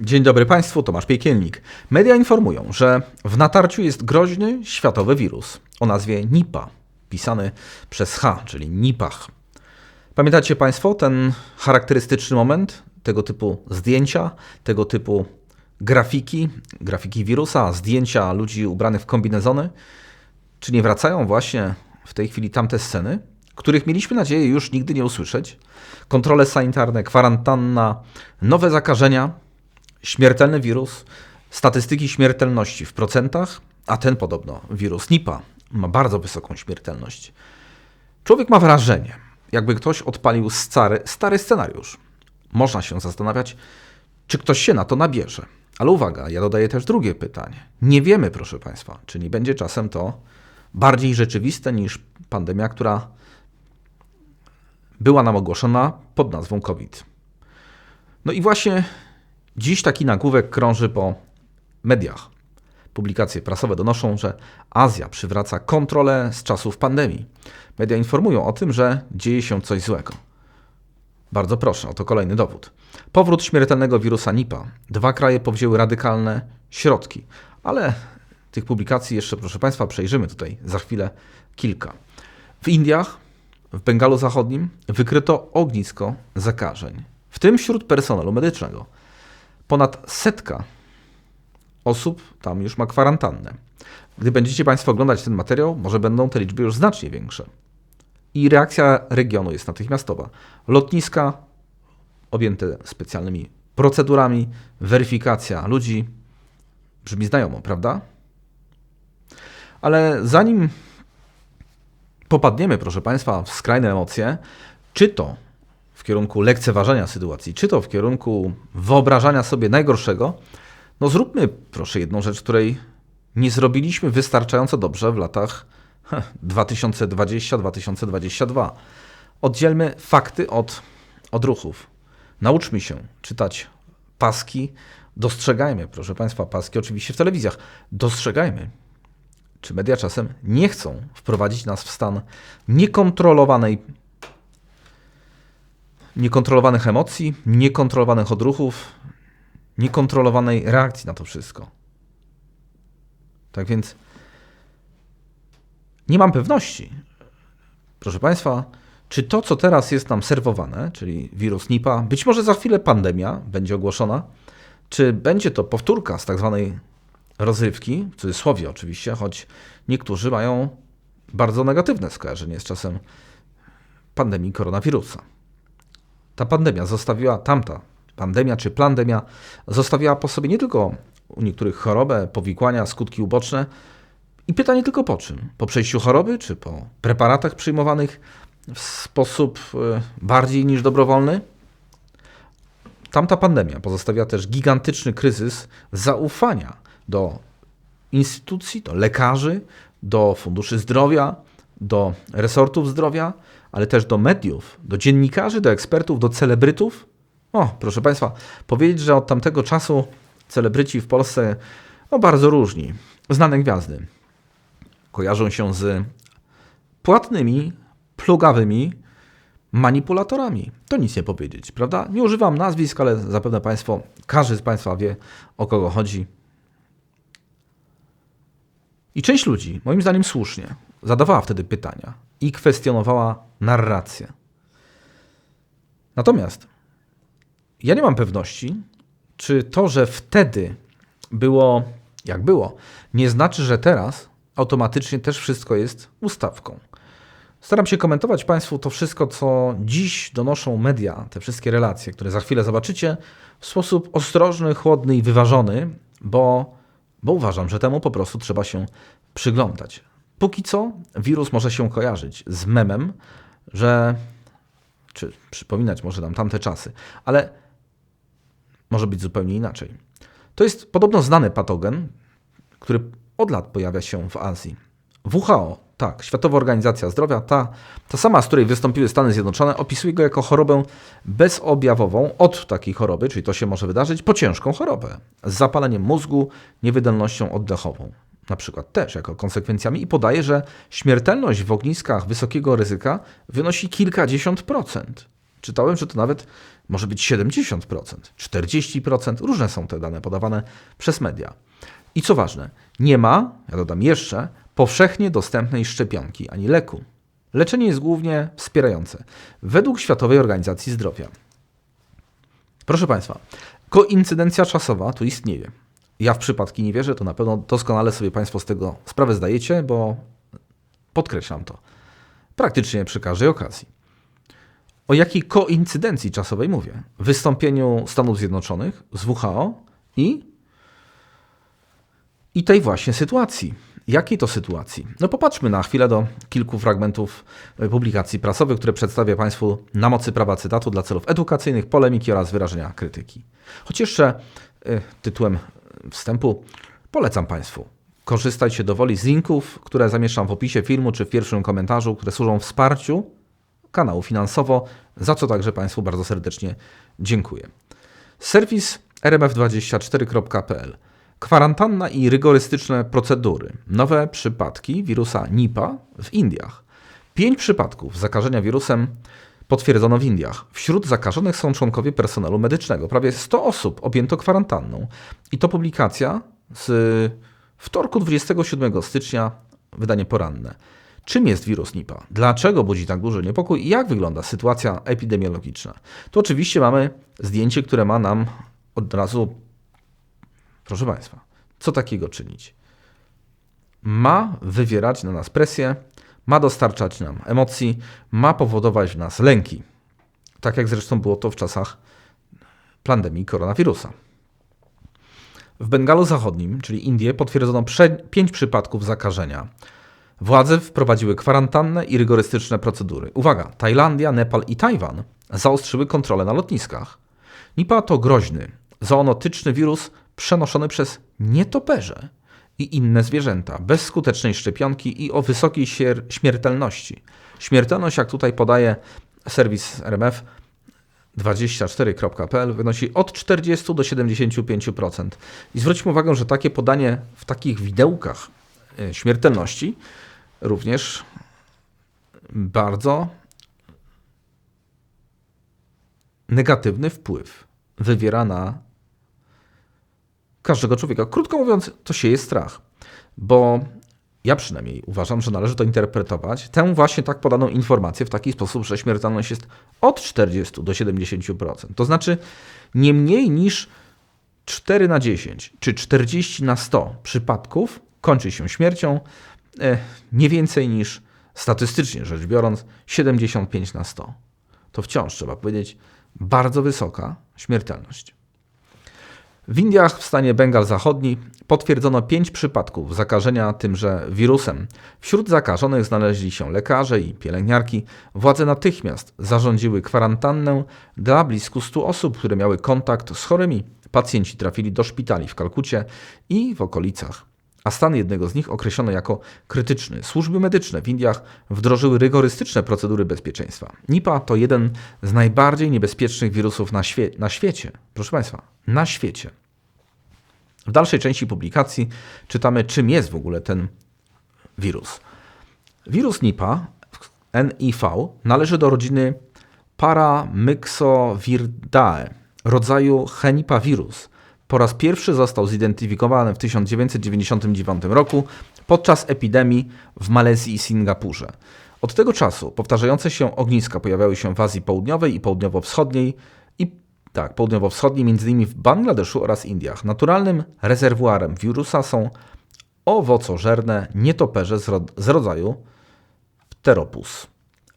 Dzień dobry Państwu, Tomasz Piekielnik. Media informują, że w natarciu jest groźny światowy wirus o nazwie Nipa, pisany przez H, czyli Nipach. Pamiętacie Państwo ten charakterystyczny moment, tego typu zdjęcia, tego typu grafiki, grafiki wirusa, zdjęcia ludzi ubranych w kombinezony? Czy nie wracają właśnie w tej chwili tamte sceny, których mieliśmy nadzieję już nigdy nie usłyszeć? Kontrole sanitarne, kwarantanna, nowe zakażenia, śmiertelny wirus, statystyki śmiertelności w procentach, a ten podobno, wirus Nipa, ma bardzo wysoką śmiertelność. Człowiek ma wrażenie, jakby ktoś odpalił stary, stary scenariusz. Można się zastanawiać, czy ktoś się na to nabierze. Ale uwaga, ja dodaję też drugie pytanie. Nie wiemy, proszę Państwa, czy nie będzie czasem to bardziej rzeczywiste niż pandemia, która była nam ogłoszona pod nazwą COVID. No i właśnie dziś taki nagłówek krąży po mediach. Publikacje prasowe donoszą, że Azja przywraca kontrolę z czasów pandemii. Media informują o tym, że dzieje się coś złego. Bardzo proszę, oto kolejny dowód. Powrót śmiertelnego wirusa Nipa. Dwa kraje powzięły radykalne środki, ale tych publikacji jeszcze, proszę Państwa, przejrzymy tutaj za chwilę kilka. W Indiach, w Bengalu Zachodnim wykryto ognisko zakażeń, w tym wśród personelu medycznego. Ponad setka osób tam już ma kwarantannę. Gdy będziecie Państwo oglądać ten materiał, może będą te liczby już znacznie większe. I reakcja regionu jest natychmiastowa. Lotniska objęte specjalnymi procedurami, weryfikacja ludzi. Brzmi znajomo, prawda? Ale zanim popadniemy, proszę Państwa, w skrajne emocje, czy to w kierunku lekceważenia sytuacji, czy to w kierunku wyobrażania sobie najgorszego, no zróbmy proszę jedną rzecz, której nie zrobiliśmy wystarczająco dobrze w latach 2020-2022. Oddzielmy fakty od odruchów. Nauczmy się czytać paski, dostrzegajmy, proszę Państwa, paski oczywiście w telewizjach, dostrzegajmy, czy media czasem nie chcą wprowadzić nas w stan niekontrolowanej, niekontrolowanych emocji, niekontrolowanych odruchów, niekontrolowanej reakcji na to wszystko. Tak więc nie mam pewności, proszę Państwa, czy to, co teraz jest nam serwowane, czyli wirus Nipa, być może za chwilę pandemia będzie ogłoszona, czy będzie to powtórka z tak zwanej rozrywki, w cudzysłowie oczywiście, choć niektórzy mają bardzo negatywne skojarzenie z czasem pandemii koronawirusa. Ta pandemia zostawiła, tamta pandemia czy plandemia, zostawiła po sobie nie tylko u niektórych chorobę, powikłania, skutki uboczne. I pytanie tylko po czym? Po przejściu choroby, czy po preparatach przyjmowanych w sposób e, bardziej niż dobrowolny? Tamta pandemia pozostawiła też gigantyczny kryzys zaufania do instytucji, do lekarzy, do funduszy zdrowia, do resortów zdrowia, ale też do mediów, do dziennikarzy, do ekspertów, do celebrytów. O, proszę Państwa, powiedzieć, że od tamtego czasu celebryci w Polsce no, bardzo różni. Znane gwiazdy kojarzą się z płatnymi, plugawymi manipulatorami. To nic nie powiedzieć, prawda? Nie używam nazwisk, ale zapewne Państwo, każdy z Państwa wie, o kogo chodzi. I część ludzi, moim zdaniem słusznie, zadawała wtedy pytania i kwestionowała narrację. Natomiast ja nie mam pewności, czy to, że wtedy było jak było, nie znaczy, że teraz automatycznie też wszystko jest ustawką. Staram się komentować Państwu to wszystko, co dziś donoszą media, te wszystkie relacje, które za chwilę zobaczycie, w sposób ostrożny, chłodny i wyważony, bo, bo uważam, że temu po prostu trzeba się przyglądać. Póki co wirus może się kojarzyć z memem, że czy przypominać może nam tamte czasy, ale może być zupełnie inaczej. To jest podobno znany patogen, który od lat pojawia się w Azji. WHO, tak, Światowa Organizacja Zdrowia, ta, ta sama, z której wystąpiły Stany Zjednoczone, opisuje go jako chorobę bezobjawową od takiej choroby, czyli to się może wydarzyć, po ciężką chorobę z zapaleniem mózgu, niewydolnością oddechową. Na przykład też jako konsekwencjami i podaje, że śmiertelność w ogniskach wysokiego ryzyka wynosi kilkadziesiąt procent. Czytałem, że to nawet może być 70%, 40%. Różne są te dane podawane przez media. I co ważne, nie ma, ja dodam jeszcze, powszechnie dostępnej szczepionki ani leku. Leczenie jest głównie wspierające, według Światowej Organizacji Zdrowia. Proszę Państwa, koincydencja czasowa tu istnieje. Ja w przypadki nie wierzę, to na pewno doskonale sobie Państwo z tego sprawę zdajecie, bo podkreślam to praktycznie przy każdej okazji. O jakiej koincydencji czasowej mówię? Wystąpieniu Stanów Zjednoczonych z WHO i, i tej właśnie sytuacji. Jakiej to sytuacji? No popatrzmy na chwilę do kilku fragmentów e, publikacji prasowych, które przedstawię Państwu na mocy prawa cytatu dla celów edukacyjnych, polemiki oraz wyrażenia krytyki. Choć jeszcze y, tytułem wstępu polecam Państwu korzystać do woli z linków, które zamieszczam w opisie filmu czy w pierwszym komentarzu, które służą wsparciu kanału finansowo, za co także Państwu bardzo serdecznie dziękuję. Serwis rmf24.pl Kwarantanna i rygorystyczne procedury. Nowe przypadki wirusa Nipa w Indiach. Pięć przypadków zakażenia wirusem potwierdzono w Indiach. Wśród zakażonych są członkowie personelu medycznego. Prawie 100 osób objęto kwarantanną. I to publikacja z wtorku 27 stycznia, wydanie poranne. Czym jest wirus Nipa? Dlaczego budzi tak duży niepokój i jak wygląda sytuacja epidemiologiczna? Tu oczywiście mamy zdjęcie, które ma nam od razu, proszę Państwa, co takiego czynić? Ma wywierać na nas presję, ma dostarczać nam emocji, ma powodować w nas lęki. Tak jak zresztą było to w czasach pandemii koronawirusa. W Bengalu Zachodnim, czyli Indie, potwierdzono pięć przypadków zakażenia. Władze wprowadziły kwarantannę i rygorystyczne procedury. Uwaga, Tajlandia, Nepal i Tajwan zaostrzyły kontrolę na lotniskach. Nipah to groźny, zoonotyczny wirus przenoszony przez nietoperze i inne zwierzęta, bez skutecznej szczepionki i o wysokiej śmiertelności. Śmiertelność, jak tutaj podaje serwis RMF, 24.pl wynosi od 40 do 75%. I zwróćmy uwagę, że takie podanie w takich widełkach e, śmiertelności również bardzo negatywny wpływ wywiera na każdego człowieka. Krótko mówiąc, to się jest strach, bo ja przynajmniej uważam, że należy to interpretować, tę właśnie tak podaną informację w taki sposób, że śmiertelność jest od 40 do 70%. To znaczy nie mniej niż 4 na 10 czy 40 na 100 przypadków kończy się śmiercią, e, nie więcej niż statystycznie rzecz biorąc 75 na 100. To wciąż trzeba powiedzieć bardzo wysoka śmiertelność. W Indiach w stanie Bengal Zachodni potwierdzono pięć przypadków zakażenia tymże wirusem. Wśród zakażonych znaleźli się lekarze i pielęgniarki. Władze natychmiast zarządziły kwarantannę dla blisko 100 osób, które miały kontakt z chorymi. Pacjenci trafili do szpitali w Kalkucie i w okolicach a stan jednego z nich określono jako krytyczny. Służby medyczne w Indiach wdrożyły rygorystyczne procedury bezpieczeństwa. Nipa to jeden z najbardziej niebezpiecznych wirusów na, świe na świecie. Proszę Państwa, na świecie. W dalszej części publikacji czytamy, czym jest w ogóle ten wirus. Wirus Nipa, NIV, należy do rodziny Paramyxovirdae, rodzaju Henipavirus po raz pierwszy został zidentyfikowany w 1999 roku podczas epidemii w Malezji i Singapurze. Od tego czasu powtarzające się ogniska pojawiały się w Azji Południowej i Południowo-Wschodniej i tak, południowo-wschodniej, m.in. w Bangladeszu oraz Indiach. Naturalnym rezerwuarem wirusa są owocożerne nietoperze z rodzaju Pteropus.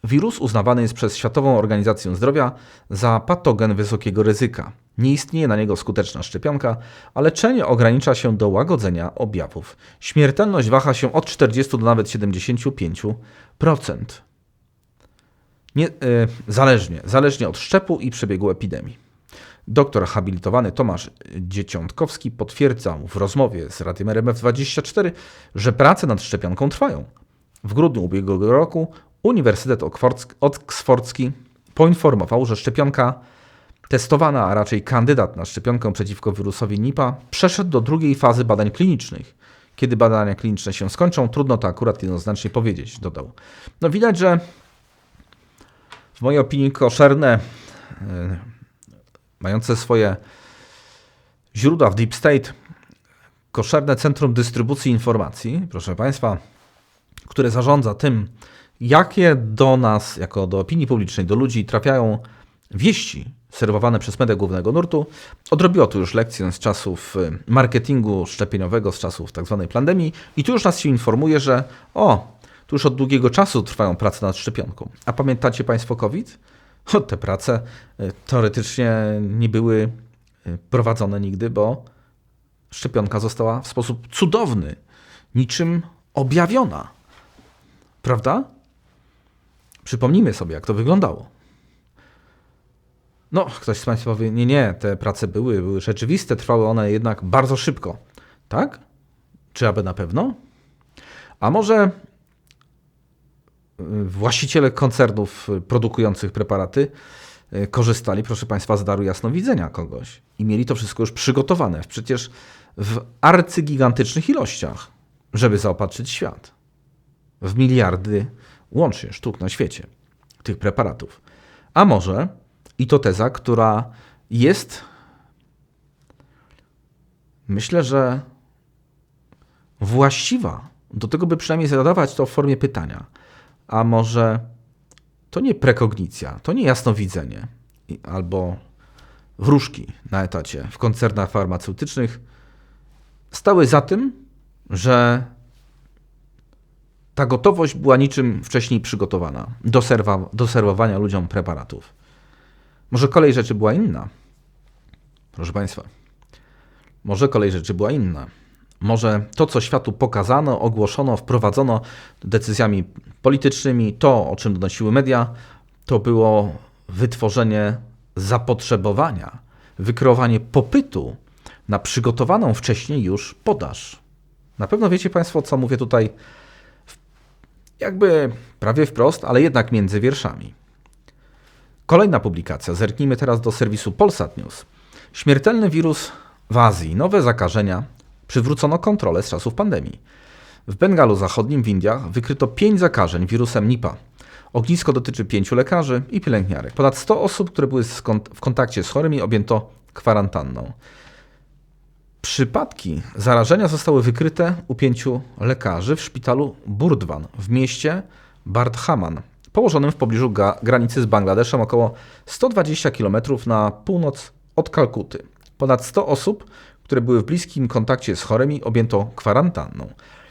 Wirus uznawany jest przez Światową Organizację Zdrowia za patogen wysokiego ryzyka. Nie istnieje na niego skuteczna szczepionka, a leczenie ogranicza się do łagodzenia objawów. Śmiertelność waha się od 40 do nawet 75%. Nie, yy, zależnie, zależnie od szczepu i przebiegu epidemii. Doktor habilitowany Tomasz Dzieciątkowski potwierdzał w rozmowie z Radiem RMF24, że prace nad szczepionką trwają. W grudniu ubiegłego roku Uniwersytet Oksfordzki poinformował, że szczepionka testowana, a raczej kandydat na szczepionkę przeciwko wirusowi Nipa, przeszedł do drugiej fazy badań klinicznych. Kiedy badania kliniczne się skończą, trudno to akurat jednoznacznie powiedzieć, dodał. No widać, że w mojej opinii koszerne e, mające swoje źródła w Deep State, koszerne centrum dystrybucji informacji, proszę Państwa, które zarządza tym, jakie do nas, jako do opinii publicznej, do ludzi trafiają wieści serwowane przez media głównego nurtu, odrobiło tu już lekcję z czasów y, marketingu szczepieniowego, z czasów tak zwanej pandemii i tu już nas się informuje, że o, tu już od długiego czasu trwają prace nad szczepionką. A pamiętacie Państwo COVID? O, te prace y, teoretycznie nie były y, prowadzone nigdy, bo szczepionka została w sposób cudowny, niczym objawiona. Prawda? Przypomnijmy sobie, jak to wyglądało. No, ktoś z Państwa powie, nie, nie, te prace były, były rzeczywiste, trwały one jednak bardzo szybko. Tak? Czy aby na pewno? A może y, właściciele koncernów produkujących preparaty y, korzystali, proszę Państwa, z daru jasnowidzenia kogoś i mieli to wszystko już przygotowane, przecież w arcygigantycznych ilościach, żeby zaopatrzyć świat. W miliardy łącznie sztuk na świecie tych preparatów. A może i to teza, która jest, myślę, że właściwa do tego, by przynajmniej zadawać to w formie pytania. A może to nie prekognicja, to nie jasnowidzenie albo wróżki na etacie w koncernach farmaceutycznych stały za tym, że ta gotowość była niczym wcześniej przygotowana do, serwa, do serwowania ludziom preparatów. Może kolej rzeczy była inna. Proszę Państwa, może kolej rzeczy była inna. Może to, co światu pokazano, ogłoszono, wprowadzono decyzjami politycznymi, to, o czym donosiły media, to było wytworzenie zapotrzebowania, wykreowanie popytu na przygotowaną wcześniej już podaż. Na pewno wiecie Państwo, co mówię tutaj, jakby prawie wprost, ale jednak między wierszami. Kolejna publikacja. Zerknijmy teraz do serwisu Polsat News. Śmiertelny wirus w Azji. Nowe zakażenia. Przywrócono kontrolę z czasów pandemii. W Bengalu Zachodnim w Indiach wykryto pięć zakażeń wirusem Nipah. Ognisko dotyczy pięciu lekarzy i pielęgniarek. Ponad 100 osób, które były w kontakcie z chorymi, objęto kwarantanną. Przypadki zarażenia zostały wykryte u pięciu lekarzy w szpitalu Burdwan w mieście Bardhaman położonym w pobliżu granicy z Bangladeszem, około 120 km na północ od Kalkuty. Ponad 100 osób, które były w bliskim kontakcie z chorymi, objęto kwarantanną.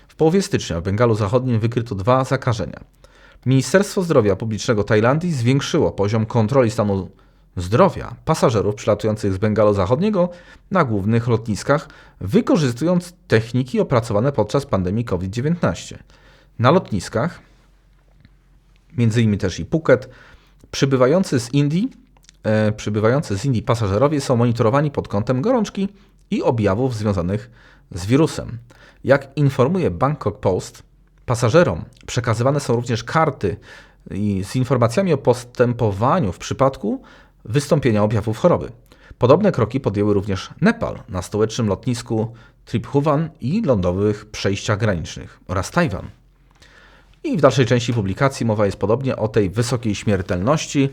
W połowie stycznia w Bengalu Zachodnim wykryto dwa zakażenia. Ministerstwo Zdrowia Publicznego Tajlandii zwiększyło poziom kontroli stanu zdrowia pasażerów przylatujących z Bengalu Zachodniego na głównych lotniskach, wykorzystując techniki opracowane podczas pandemii COVID-19. Na lotniskach między innymi też i Phuket. Przybywający z Indii, e, przybywający z Indii pasażerowie są monitorowani pod kątem gorączki i objawów związanych z wirusem. Jak informuje Bangkok Post, pasażerom przekazywane są również karty z informacjami o postępowaniu w przypadku wystąpienia objawów choroby. Podobne kroki podjęły również Nepal na stołecznym lotnisku Tribhuvan i lądowych przejściach granicznych oraz Tajwan. I w dalszej części publikacji mowa jest podobnie o tej wysokiej śmiertelności,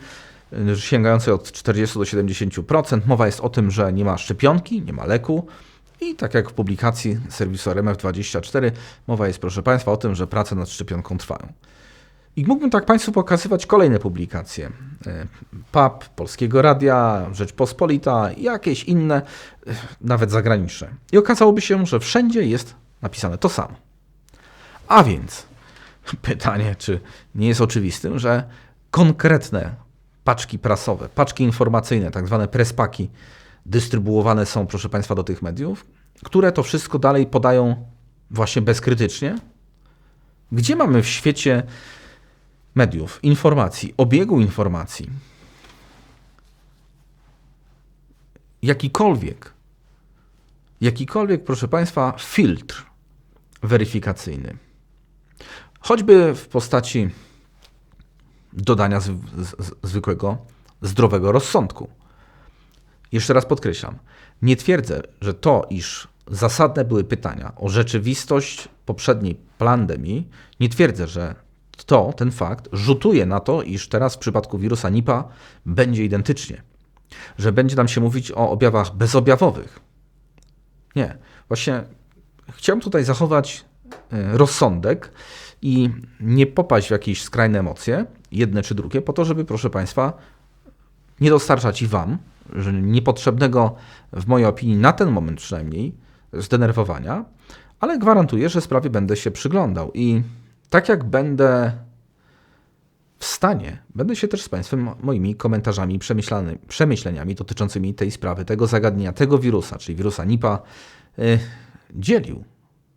y, sięgającej od 40 do 70%. Mowa jest o tym, że nie ma szczepionki, nie ma leku. I tak jak w publikacji serwisu RMF24, mowa jest, proszę Państwa, o tym, że prace nad szczepionką trwają. I mógłbym tak Państwu pokazywać kolejne publikacje. Y, PAP, Polskiego Radia, Rzeczpospolita, jakieś inne, y, nawet zagraniczne. I okazałoby się, że wszędzie jest napisane to samo. A więc pytanie, czy nie jest oczywistym, że konkretne paczki prasowe, paczki informacyjne, tak zwane prespaki, dystrybuowane są, proszę Państwa, do tych mediów, które to wszystko dalej podają właśnie bezkrytycznie? Gdzie mamy w świecie mediów, informacji, obiegu informacji, jakikolwiek, jakikolwiek, proszę Państwa, filtr weryfikacyjny? choćby w postaci dodania z, z, zwykłego, zdrowego rozsądku. Jeszcze raz podkreślam, nie twierdzę, że to, iż zasadne były pytania o rzeczywistość poprzedniej pandemii, nie twierdzę, że to, ten fakt, rzutuje na to, iż teraz w przypadku wirusa Nipa będzie identycznie. że będzie nam się mówić o objawach bezobjawowych. Nie. Właśnie chciałem tutaj zachować e, rozsądek i nie popaść w jakieś skrajne emocje, jedne czy drugie, po to, żeby, proszę Państwa, nie dostarczać i Wam niepotrzebnego, w mojej opinii, na ten moment przynajmniej, zdenerwowania, ale gwarantuję, że sprawie będę się przyglądał i tak jak będę w stanie, będę się też z Państwem moimi komentarzami, przemyśleniami dotyczącymi tej sprawy, tego zagadnienia, tego wirusa, czyli wirusa Nipa, yy, dzielił.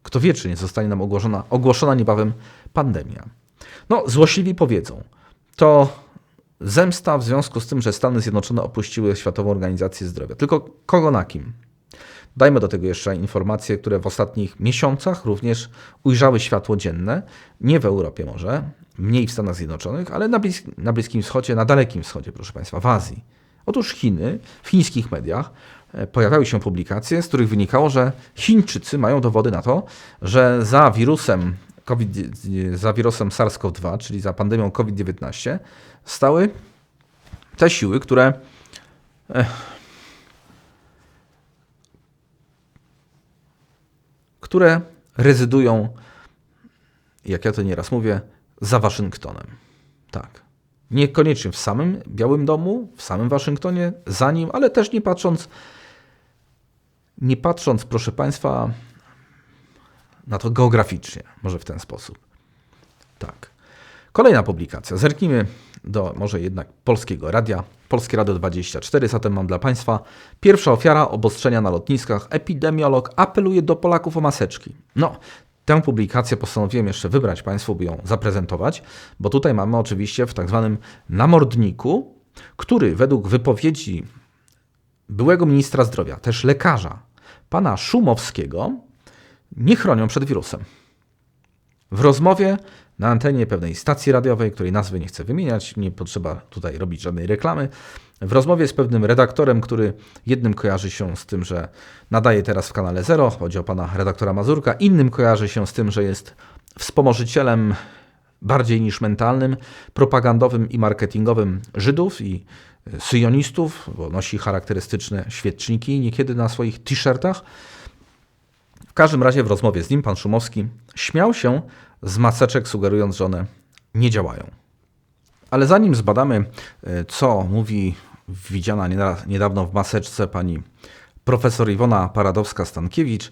Kto wie, czy nie zostanie nam ogłoszona, ogłoszona niebawem pandemia. No, złośliwi powiedzą, to zemsta w związku z tym, że Stany Zjednoczone opuściły Światową Organizację Zdrowia. Tylko kogo na kim? Dajmy do tego jeszcze informacje, które w ostatnich miesiącach również ujrzały światło dzienne, nie w Europie może, mniej w Stanach Zjednoczonych, ale na, Blis na Bliskim Wschodzie, na Dalekim Wschodzie, proszę Państwa, w Azji. Otóż Chiny, w chińskich mediach e, pojawiały się publikacje, z których wynikało, że Chińczycy mają dowody na to, że za wirusem COVID, za wirusem SARS-CoV-2, czyli za pandemią COVID-19, stały te siły, które które rezydują, jak ja to nieraz mówię, za Waszyngtonem. Tak. Niekoniecznie w samym Białym Domu, w samym Waszyngtonie, za nim, ale też nie patrząc, nie patrząc, proszę Państwa, na to geograficznie, może w ten sposób. Tak. Kolejna publikacja. Zerknijmy do może jednak polskiego radia. Polskie Radio 24, zatem mam dla Państwa pierwsza ofiara obostrzenia na lotniskach. Epidemiolog apeluje do Polaków o maseczki. No, tę publikację postanowiłem jeszcze wybrać Państwu, by ją zaprezentować, bo tutaj mamy oczywiście w tak zwanym namordniku, który według wypowiedzi byłego ministra zdrowia, też lekarza, pana Szumowskiego, nie chronią przed wirusem. W rozmowie na antenie pewnej stacji radiowej, której nazwy nie chcę wymieniać, nie potrzeba tutaj robić żadnej reklamy. W rozmowie z pewnym redaktorem, który jednym kojarzy się z tym, że nadaje teraz w kanale Zero, chodzi o pana redaktora Mazurka, innym kojarzy się z tym, że jest wspomożycielem bardziej niż mentalnym, propagandowym i marketingowym Żydów i syjonistów, bo nosi charakterystyczne świeczniki niekiedy na swoich t-shirtach. W każdym razie w rozmowie z nim pan Szumowski śmiał się z maseczek, sugerując, że one nie działają. Ale zanim zbadamy, e, co mówi widziana niedawno w maseczce pani profesor Iwona Paradowska-Stankiewicz,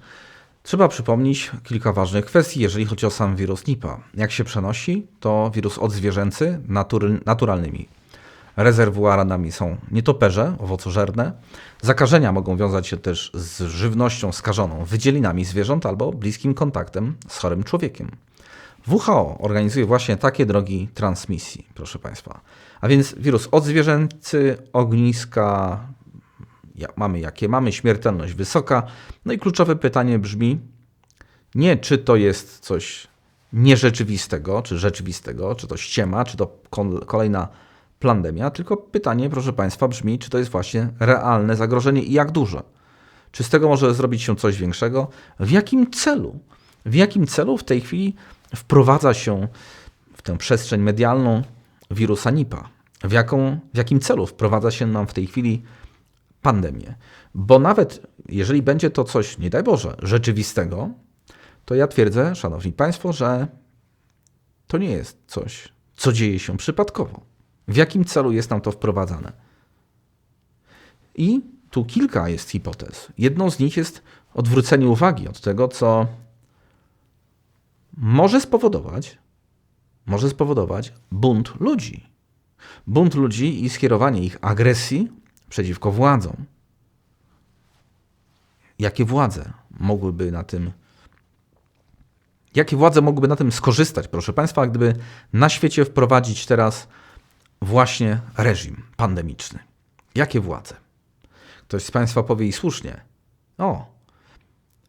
trzeba przypomnieć kilka ważnych kwestii, jeżeli chodzi o sam wirus Nipa. Jak się przenosi, to wirus odzwierzęcy naturalnymi rezerwuarami są nietoperze, owocożerne. Zakażenia mogą wiązać się też z żywnością skażoną, wydzielinami zwierząt albo bliskim kontaktem z chorym człowiekiem. WHO organizuje właśnie takie drogi transmisji, proszę Państwa. A więc wirus odzwierzęcy, ogniska, mamy jakie mamy, śmiertelność wysoka. No i kluczowe pytanie brzmi, nie czy to jest coś nierzeczywistego, czy rzeczywistego, czy to ściema, czy to kolejna pandemia, tylko pytanie, proszę Państwa, brzmi, czy to jest właśnie realne zagrożenie i jak duże. Czy z tego może zrobić się coś większego? W jakim celu? W jakim celu w tej chwili wprowadza się w tę przestrzeń medialną wirusa Nipa? W, jaką, w jakim celu wprowadza się nam w tej chwili pandemię? Bo nawet jeżeli będzie to coś, nie daj Boże, rzeczywistego, to ja twierdzę, Szanowni Państwo, że to nie jest coś, co dzieje się przypadkowo. W jakim celu jest nam to wprowadzane? I tu kilka jest hipotez. Jedną z nich jest odwrócenie uwagi od tego, co może spowodować, może spowodować bunt ludzi. Bunt ludzi i skierowanie ich agresji przeciwko władzom. Jakie władze mogłyby na tym Jakie władze mogłyby na tym skorzystać, proszę Państwa, gdyby na świecie wprowadzić teraz właśnie reżim pandemiczny? Jakie władze? Ktoś z Państwa powie i słusznie. O,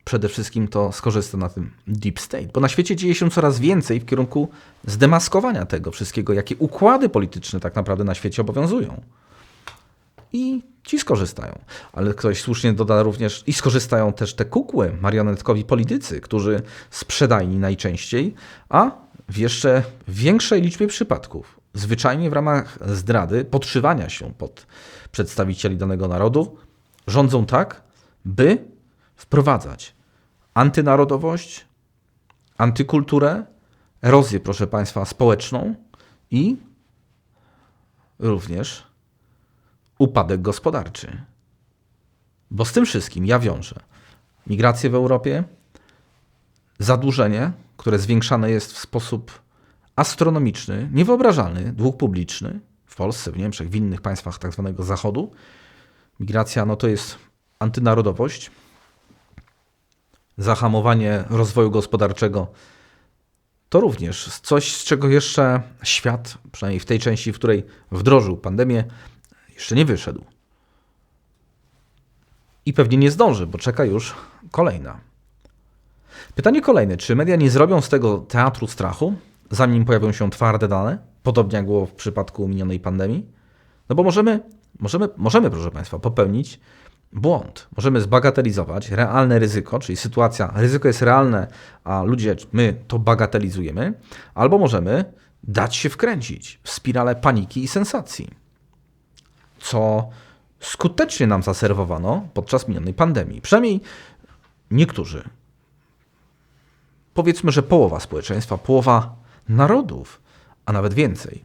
przede wszystkim to skorzysta na tym deep state, bo na świecie dzieje się coraz więcej w kierunku zdemaskowania tego wszystkiego, jakie układy polityczne tak naprawdę na świecie obowiązują. I ci skorzystają. Ale ktoś słusznie doda również, i skorzystają też te kukły, marionetkowi politycy, którzy sprzedajni najczęściej, a w jeszcze większej liczbie przypadków zwyczajnie w ramach zdrady, podszywania się pod przedstawicieli danego narodu, rządzą tak, by wprowadzać antynarodowość, antykulturę, erozję, proszę Państwa, społeczną i również upadek gospodarczy. Bo z tym wszystkim ja wiążę migrację w Europie, zadłużenie, które zwiększane jest w sposób astronomiczny, niewyobrażalny, dług publiczny w Polsce, w Niemczech, w innych państwach tak zwanego Zachodu. Migracja no to jest antynarodowość, zahamowanie rozwoju gospodarczego to również coś, z czego jeszcze świat, przynajmniej w tej części, w której wdrożył pandemię, jeszcze nie wyszedł. I pewnie nie zdąży, bo czeka już kolejna. Pytanie kolejne: czy media nie zrobią z tego teatru strachu, zanim pojawią się twarde dane, podobnie jak było w przypadku minionej pandemii? No bo możemy, możemy, możemy proszę Państwa, popełnić błąd. Możemy zbagatelizować realne ryzyko, czyli sytuacja, ryzyko jest realne, a ludzie, my to bagatelizujemy, albo możemy dać się wkręcić w spirale paniki i sensacji, co skutecznie nam zaserwowano podczas minionej pandemii. Przynajmniej niektórzy. Powiedzmy, że połowa społeczeństwa, połowa narodów, a nawet więcej,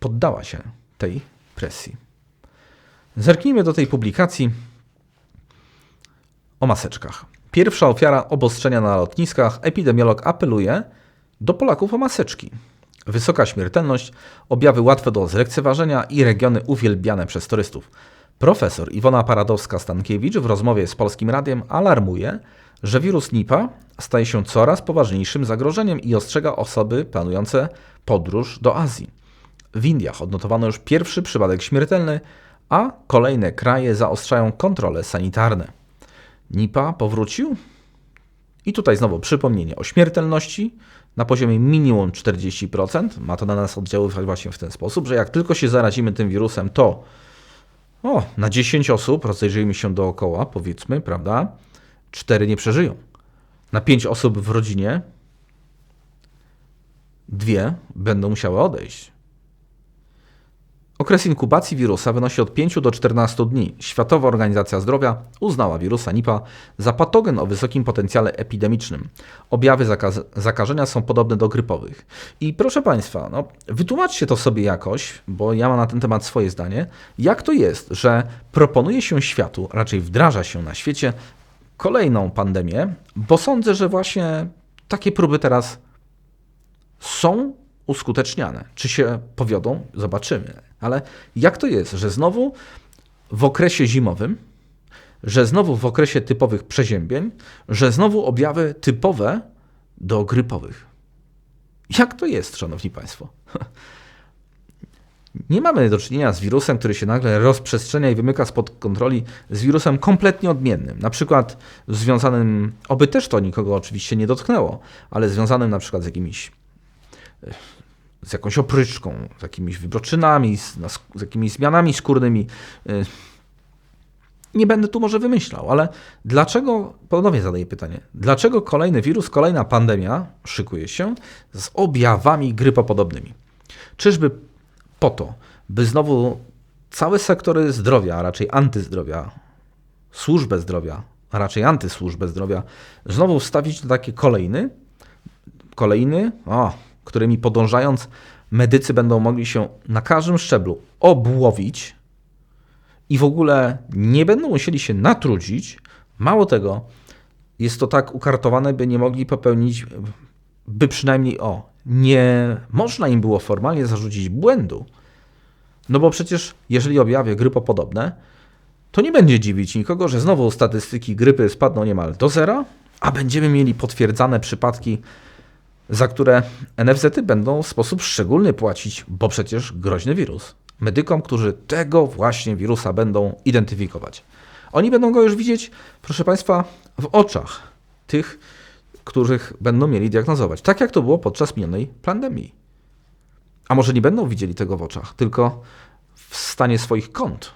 poddała się tej presji. Zerknijmy do tej publikacji o maseczkach. Pierwsza ofiara obostrzenia na lotniskach. Epidemiolog apeluje do Polaków o maseczki. Wysoka śmiertelność, objawy łatwe do zlekceważenia i regiony uwielbiane przez turystów. Profesor Iwona Paradowska-Stankiewicz w rozmowie z Polskim Radiem alarmuje, że wirus Nipah staje się coraz poważniejszym zagrożeniem i ostrzega osoby planujące podróż do Azji. W Indiach odnotowano już pierwszy przypadek śmiertelny, a kolejne kraje zaostrzają kontrole sanitarne. Nipa powrócił. I tutaj znowu przypomnienie o śmiertelności na poziomie minimum 40%. Ma to na nas oddziaływać właśnie w ten sposób, że jak tylko się zarazimy tym wirusem, to o, na 10 osób, rozejrzyjmy się dookoła, powiedzmy, prawda, 4 nie przeżyją. Na 5 osób w rodzinie, dwie będą musiały odejść. Okres inkubacji wirusa wynosi od 5 do 14 dni. Światowa Organizacja Zdrowia uznała wirusa Nipah za patogen o wysokim potencjale epidemicznym. Objawy zakażenia są podobne do grypowych. I proszę Państwa, no, wytłumaczcie to sobie jakoś, bo ja mam na ten temat swoje zdanie, jak to jest, że proponuje się światu, raczej wdraża się na świecie kolejną pandemię, bo sądzę, że właśnie takie próby teraz są uskuteczniane. Czy się powiodą? Zobaczymy. Ale jak to jest, że znowu w okresie zimowym, że znowu w okresie typowych przeziębień, że znowu objawy typowe do grypowych? Jak to jest, szanowni państwo? Nie mamy do czynienia z wirusem, który się nagle rozprzestrzenia i wymyka spod kontroli, z wirusem kompletnie odmiennym. Na przykład związanym, oby też to nikogo oczywiście nie dotknęło, ale związanym na przykład z jakimiś z jakąś opryczką, z jakimiś wybroczynami, z, z jakimiś zmianami skórnymi. Y, nie będę tu może wymyślał, ale dlaczego, ponownie zadaję pytanie, dlaczego kolejny wirus, kolejna pandemia szykuje się z objawami grypopodobnymi? Czyżby po to, by znowu całe sektory zdrowia, a raczej antyzdrowia, służbę zdrowia, a raczej antysłużbę zdrowia, znowu wstawić na taki kolejny, kolejny, o, którymi podążając medycy będą mogli się na każdym szczeblu obłowić i w ogóle nie będą musieli się natrudzić. Mało tego, jest to tak ukartowane, by nie mogli popełnić, by przynajmniej o, nie można im było formalnie zarzucić błędu. No bo przecież, jeżeli objawy grypopodobne, to nie będzie dziwić nikogo, że znowu statystyki grypy spadną niemal do zera, a będziemy mieli potwierdzane przypadki za które NFZ-y będą w sposób szczególny płacić, bo przecież groźny wirus. Medykom, którzy tego właśnie wirusa będą identyfikować. Oni będą go już widzieć, proszę Państwa, w oczach tych, których będą mieli diagnozować. Tak jak to było podczas minionej pandemii. A może nie będą widzieli tego w oczach, tylko w stanie swoich kont,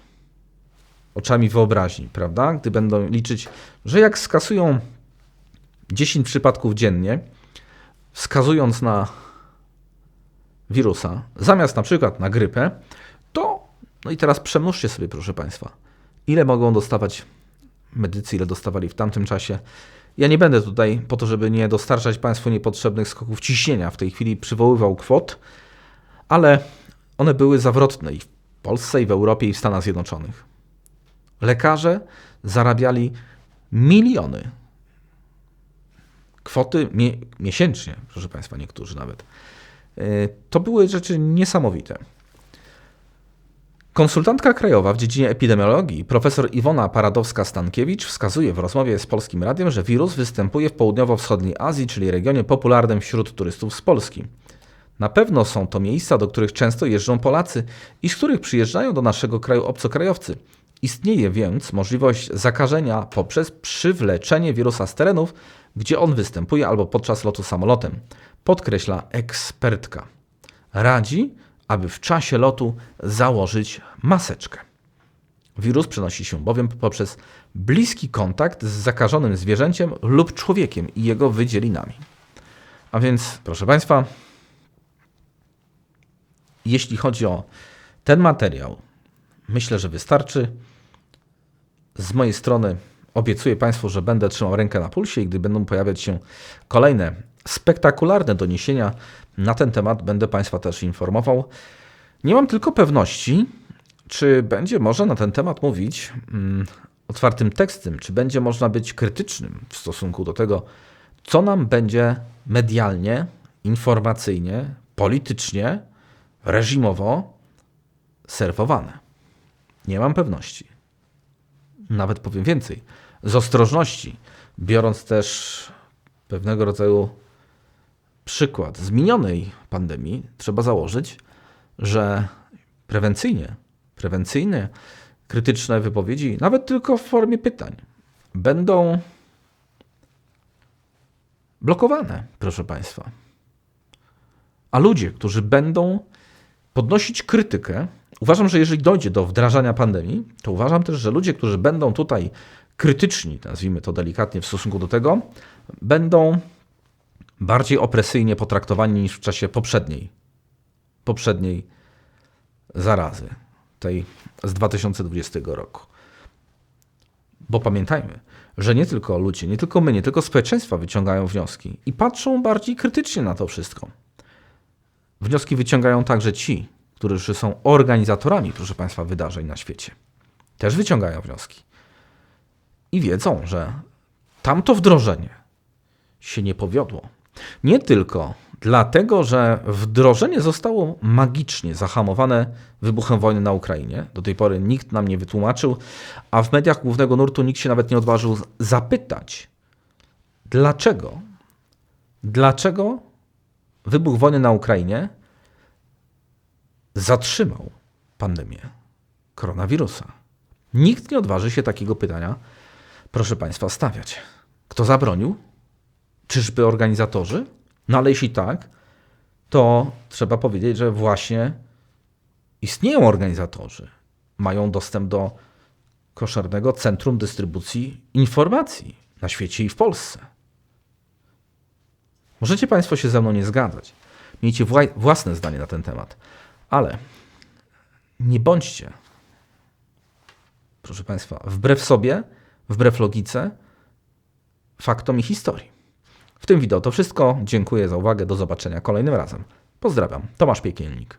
oczami wyobraźni, prawda? Gdy będą liczyć, że jak skasują 10 przypadków dziennie, wskazując na wirusa, zamiast na przykład na grypę, to, no i teraz przemnóżcie sobie, proszę Państwa, ile mogą dostawać medycy, ile dostawali w tamtym czasie. Ja nie będę tutaj, po to, żeby nie dostarczać Państwu niepotrzebnych skoków ciśnienia, w tej chwili przywoływał kwot, ale one były zawrotne i w Polsce, i w Europie, i w Stanach Zjednoczonych. Lekarze zarabiali miliony. Kwoty mie miesięcznie, proszę Państwa, niektórzy nawet. Yy, To były rzeczy niesamowite. Konsultantka krajowa w dziedzinie epidemiologii, profesor Iwona Paradowska-Stankiewicz, wskazuje w rozmowie z Polskim Radiem, że wirus występuje w południowo-wschodniej Azji, czyli regionie popularnym wśród turystów z Polski. Na pewno są to miejsca, do których często jeżdżą Polacy i z których przyjeżdżają do naszego kraju obcokrajowcy. Istnieje więc możliwość zakażenia poprzez przywleczenie wirusa z terenów, gdzie on występuje albo podczas lotu samolotem, podkreśla ekspertka. Radzi, aby w czasie lotu założyć maseczkę. Wirus przenosi się bowiem poprzez bliski kontakt z zakażonym zwierzęciem lub człowiekiem i jego wydzielinami. A więc, proszę Państwa, jeśli chodzi o ten materiał, myślę, że wystarczy. Z mojej strony obiecuję Państwu, że będę trzymał rękę na pulsie i gdy będą pojawiać się kolejne spektakularne doniesienia na ten temat, będę Państwa też informował. Nie mam tylko pewności, czy będzie można na ten temat mówić mm, otwartym tekstem, czy będzie można być krytycznym w stosunku do tego, co nam będzie medialnie, informacyjnie, politycznie, reżimowo serwowane. Nie mam pewności. Nawet powiem więcej. Z ostrożności, biorąc też pewnego rodzaju przykład z minionej pandemii, trzeba założyć, że prewencyjnie, prewencyjne, krytyczne wypowiedzi, nawet tylko w formie pytań, będą blokowane, proszę Państwa. A ludzie, którzy będą podnosić krytykę, uważam, że jeżeli dojdzie do wdrażania pandemii, to uważam też, że ludzie, którzy będą tutaj krytyczni, nazwijmy to delikatnie w stosunku do tego, będą bardziej opresyjnie potraktowani niż w czasie poprzedniej, poprzedniej zarazy, tej z 2020 roku. Bo pamiętajmy, że nie tylko ludzie, nie tylko my, nie tylko społeczeństwa wyciągają wnioski i patrzą bardziej krytycznie na to wszystko. Wnioski wyciągają także ci, którzy są organizatorami, proszę Państwa, wydarzeń na świecie. Też wyciągają wnioski. I wiedzą, że tamto wdrożenie się nie powiodło. Nie tylko dlatego, że wdrożenie zostało magicznie zahamowane wybuchem wojny na Ukrainie. Do tej pory nikt nam nie wytłumaczył, a w mediach głównego nurtu nikt się nawet nie odważył zapytać, dlaczego, dlaczego wybuch wojny na Ukrainie zatrzymał pandemię koronawirusa. Nikt nie odważy się takiego pytania, proszę Państwa, stawiać. Kto zabronił? Czyżby organizatorzy? No ale jeśli tak, to trzeba powiedzieć, że właśnie istnieją organizatorzy. Mają dostęp do koszernego centrum dystrybucji informacji na świecie i w Polsce. Możecie Państwo się ze mną nie zgadzać. Miejcie wła- własne zdanie na ten temat, ale nie bądźcie, proszę Państwa, wbrew sobie, wbrew logice, faktom i historii. W tym wideo to wszystko. Dziękuję za uwagę. Do zobaczenia kolejnym razem. Pozdrawiam. Tomasz Piekielnik.